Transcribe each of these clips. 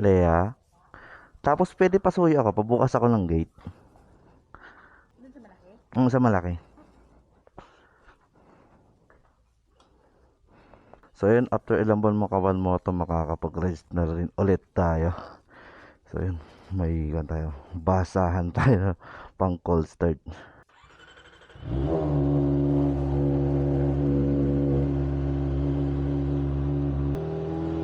Lea. Tapos pwede pasuyo ako, pabukas ako ng gate. Doon sa malaki? Ang sa malaki. So yun, after ilang buwan makawan mo ito, makakapag-register na rin ulit tayo. So yun, may gan tayo. Basahan tayo pang call start.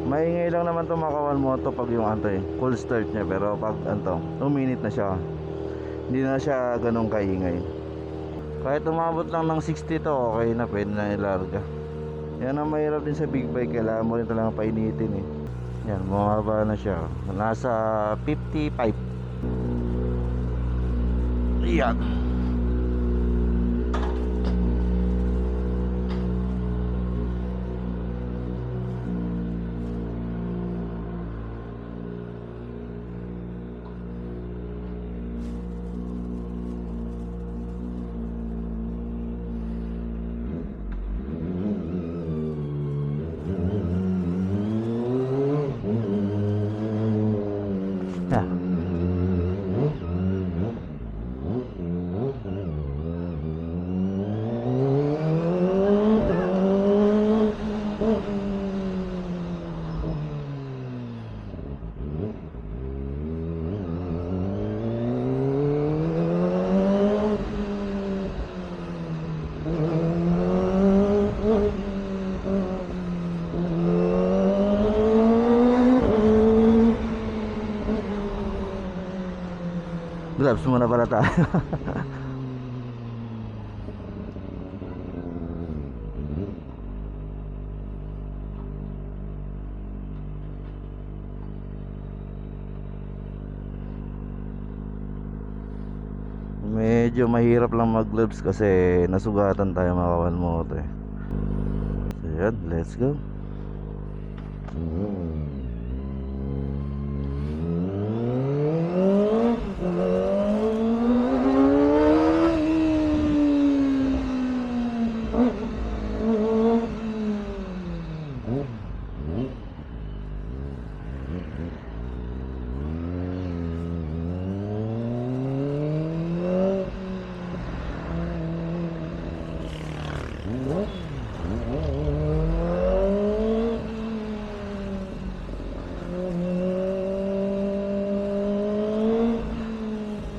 Maingay lang naman ito makawan mo ito pag yung ano eh, call start niya. Pero pag 2 minute na siya, hindi na siya ganun kaingay. Kahit umabot lang ng 60 to, okay na, pwede na ilarga. Yan ang mahirap din sa big bike, kailangan mo rin talagang painitin eh. Yan, bumaba na siya. Nasa 55. Yan. Gloves muna pala tayo. Medyo mahirap lang mag gloves kasi nasugatan tayo mga kawan mo eh. So yan, let's go.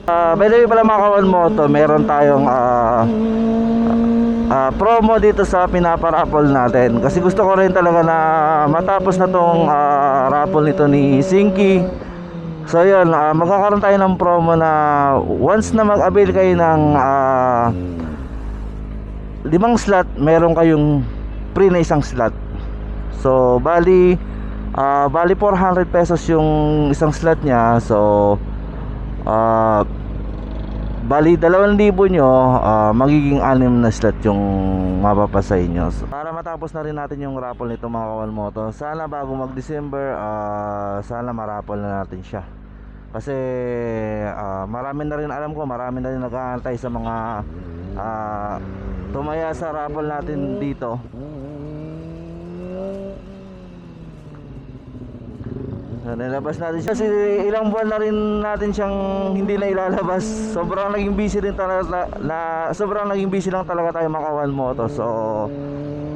Ah, by the way pala mga kawan mo to, meron tayong ah, ah, promo dito sa pinaparapol natin. Kasi gusto ko rin talaga na matapos na tong ah, raffle nito ni Sinky. So yun, ah, magkakaroon tayo ng promo na once na mag-avail kayo ng ah, limang slot, meron kayong free na isang slot. So bali ah, bali 400 pesos yung isang slot niya. So ah Bali, 2,000 nyo, ah, magiging anim na slot yung mapapasay nyo. So, para matapos na rin natin yung raffle nito mga kawal moto, sana bago mag-December, ah, sana maraffle na natin siya. Kasi ah, marami na rin alam ko, marami na rin nag-aantay sa mga ah, tumaya sa raffle natin dito. So, nilabas natin siya kasi ilang buwan na rin natin siyang hindi na ilalabas. Sobrang naging busy rin talaga na, na sobrang naging busy lang talaga tayo makawan mo to. So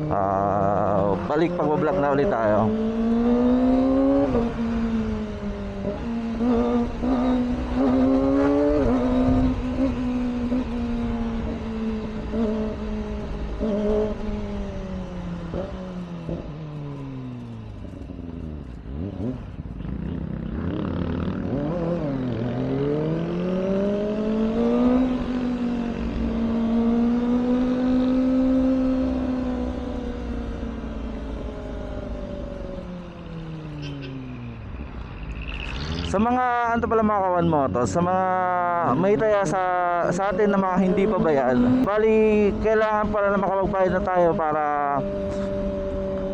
ah balik pag-vlog na ulit tayo. Sa mga ano pala mga kawan mo sa mga may taya sa sa atin na mga hindi pa bayaan. Bali, kailangan pala na makapagbayad na tayo para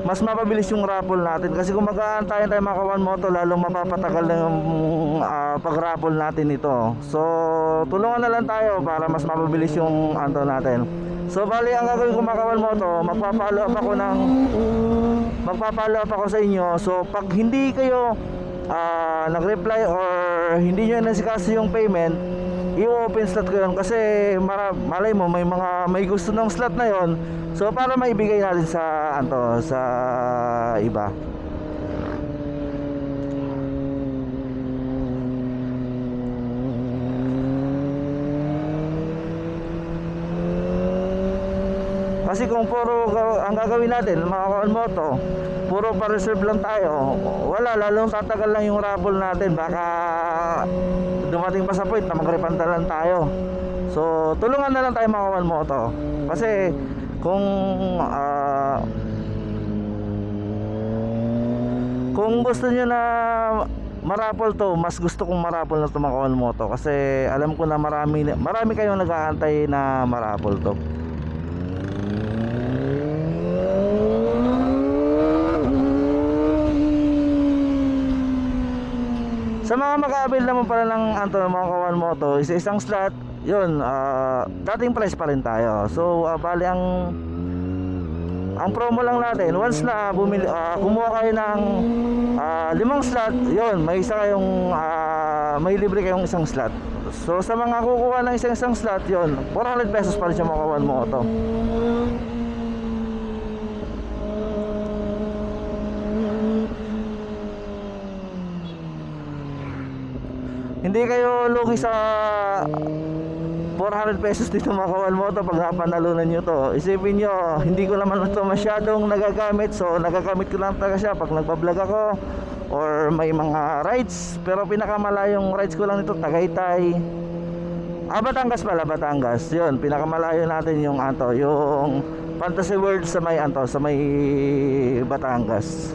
mas mapabilis yung raffle natin. Kasi kung mag-aantayin tayo mga kawan mo lalong mapapatagal na yung ah, pag-raffle natin ito so tulungan na lang tayo para mas mapabilis yung anto natin. So bali ang gagawin ko mga kawan mo to magpapalo up ako ng magpapalo up ako sa inyo. So pag hindi kayo ah, nag-reply or hindi nyo nasikaso yung payment, i-open slot ko yun. Kasi mara, malay mo may mga may gusto ng slot na yon so para maibigay natin sa ano sa iba Kasi kung puro ang gagawin natin, mga kawan moto, puro pa reserve lang tayo, wala, lalong tatagal lang yung raffle natin. Baka dumating pa sa point na magrepanta lang tayo. So, tulungan na lang tayo mga kawan moto. Kasi kung ah, kung gusto niyo na marapol to, mas gusto kong marapol na to mga kawan moto kasi alam ko na marami marami kayong nag-aantay na marapol to. Sa mga mag-avail naman pala ng anto mga kawan moto, isa isang slot, yun, ah, dating price pa rin tayo. So, ah, bali ang ang promo lang natin, once na bumili, ah, kumuha kayo ng ah, limang slot, yun, may isa kayong, ah, may libre kayong isang slot. So, sa mga kukuha ng isang isang slot, yun, 400 pesos pa rin siya mga kawan moto. Hindi kayo lugi sa 400 pesos dito mga kawal mo to pag napanalunan nyo to. Isipin nyo, hindi ko naman ito masyadong nagagamit. So nagagamit ko lang talaga siya pag nagbablog ako or may mga rides. Pero pinakamalayong rides ko lang nito Tagaytay. Ah, Batangas pala, Batangas. Yun, pinakamalayo natin yung anto, yung Fantasy World sa may anto, sa may Batangas.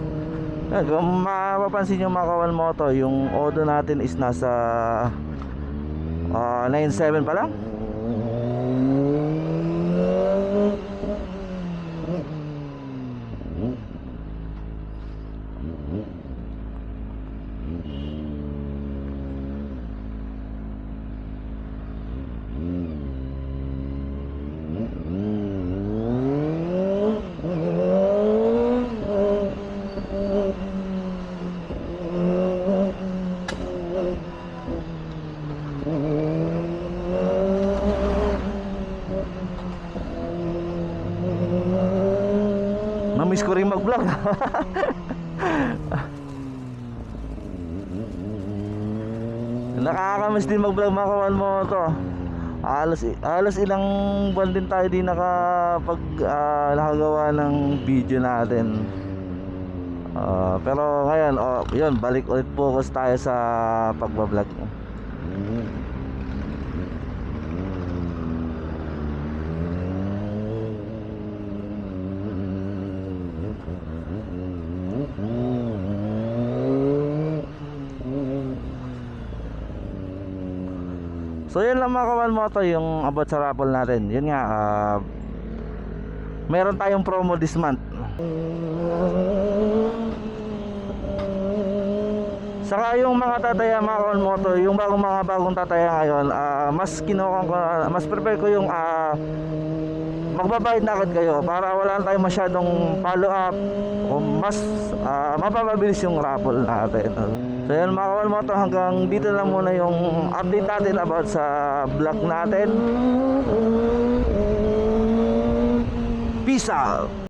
Yan, kung mapapansin nyo mga kawal mo to, yung odo natin is nasa ah, 9.7 pa lang. Namiss ko rin mag-vlog. Nakakamiss din mag-vlog mga kawan mo to. Alas, alas ilang buwan din tayo di nakapag nakagawa ng video natin. Ah, pero ngayon, oh, yun, balik ulit focus tayo sa pagbablog. So yun lang mga kawan mo to yung about sa raffle natin. Yun nga, ah, meron tayong promo this month. Saka yung mga tataya mga kawan mo to, yung bagong mga bagong tataya ngayon, ah, mas kinuha ko, mas prepare ko yung ah, magbabayad na agad kayo para wala tayong masyadong follow up o mas ah, mapapabilis yung raffle natin. So yan mga kawan mo to hanggang dito lang muna yung update natin about sa vlog natin. Peace out!